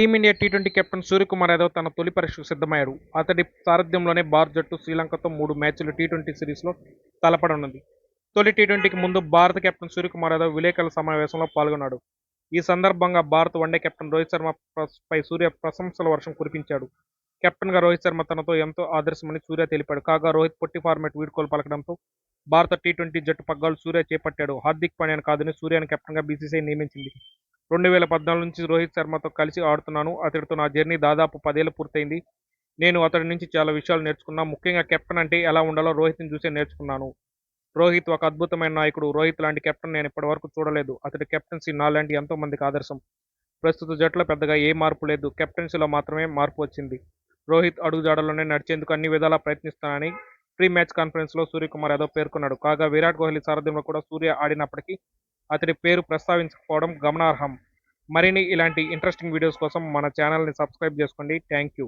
Team India T twenty captain Suryakumar Yadav తన తొలి పరీక్షకు సిద్ధమయ్యాడు. అతడి సారథ్యంలోనే భారత్ జట్టు శ్రీలంకతో మూడు మ్యాచ్లు టీ ట్వంటీ సిరీస్లో తలపడనుంది. తొలి టీ ట్వంటీకి ముందు భారత కెప్టెన్ సూర్యకుమార్ యాదవ్ విలేకరుల సమావేశంలో పాల్గొన్నాడు. ఈ సందర్భంగా Bharat one day captain Rohit Sharma పై సూర్య ప్రశంసల వర్షం కురిపించాడు. కెప్టెన్గా రోహిత్ శర్మ తనతో ఎంతో ఆదర్శమని సూర్య తెలిపాడు. కాగా రోహిత్ పొట్టి ఫార్మాట్ వీడ్కోలు పలకడంతో భారత టీ ట్వంటీ జట్టు పగ్గాలు సూర్య చేపట్టాడు. హార్దిక్ పాండ్యాను కాదని సూర్యను కెప్టెన్గా బీసీసీఐ నియమించింది. రెండు వేల పద్నాలుగు నుంచి రోహిత్ శర్మతో కలిసి ఆడుతున్నాను. అతడితో నా జర్నీ దాదాపు పదేళ్ళు పూర్తయింది. నేను అతడి నుంచి చాలా విషయాలు నేర్చుకున్నా. ముఖ్యంగా కెప్టెన్ అంటే ఎలా ఉండాలో రోహిత్ని చూసే నేర్చుకున్నాను. రోహిత్ ఒక అద్భుతమైన నాయకుడు. రోహిత్ లాంటి కెప్టెన్ నేను ఇప్పటివరకు చూడలేదు. అతడి కెప్టెన్సీ నాలాంటి ఎంతో మందికి ఆదర్శం. ప్రస్తుత జట్లో పెద్దగా ఏ మార్పు లేదు. కెప్టెన్సీలో మాత్రమే మార్పు వచ్చింది. రోహిత్ అడుగుజాడలోనే నడిచేందుకు అన్ని విధాలా ప్రయత్నిస్తానని ప్రీ మ్యాచ్ కాన్ఫరెన్స్లో సూర్యకుమార్ యాదవ్ పేర్కొన్నాడు. కాగా విరాట్ కోహ్లీ సారథ్యంలో కూడా సూర్య ఆడినప్పటికీ అతడి పేరు ప్రస్తావించకపోవడం గమనార్హం. మరిన్ని ఇలాంటి ఇంట్రెస్టింగ్ వీడియోస్ కోసం మన ఛానల్ని సబ్స్క్రైబ్ చేసుకోండి. Thank you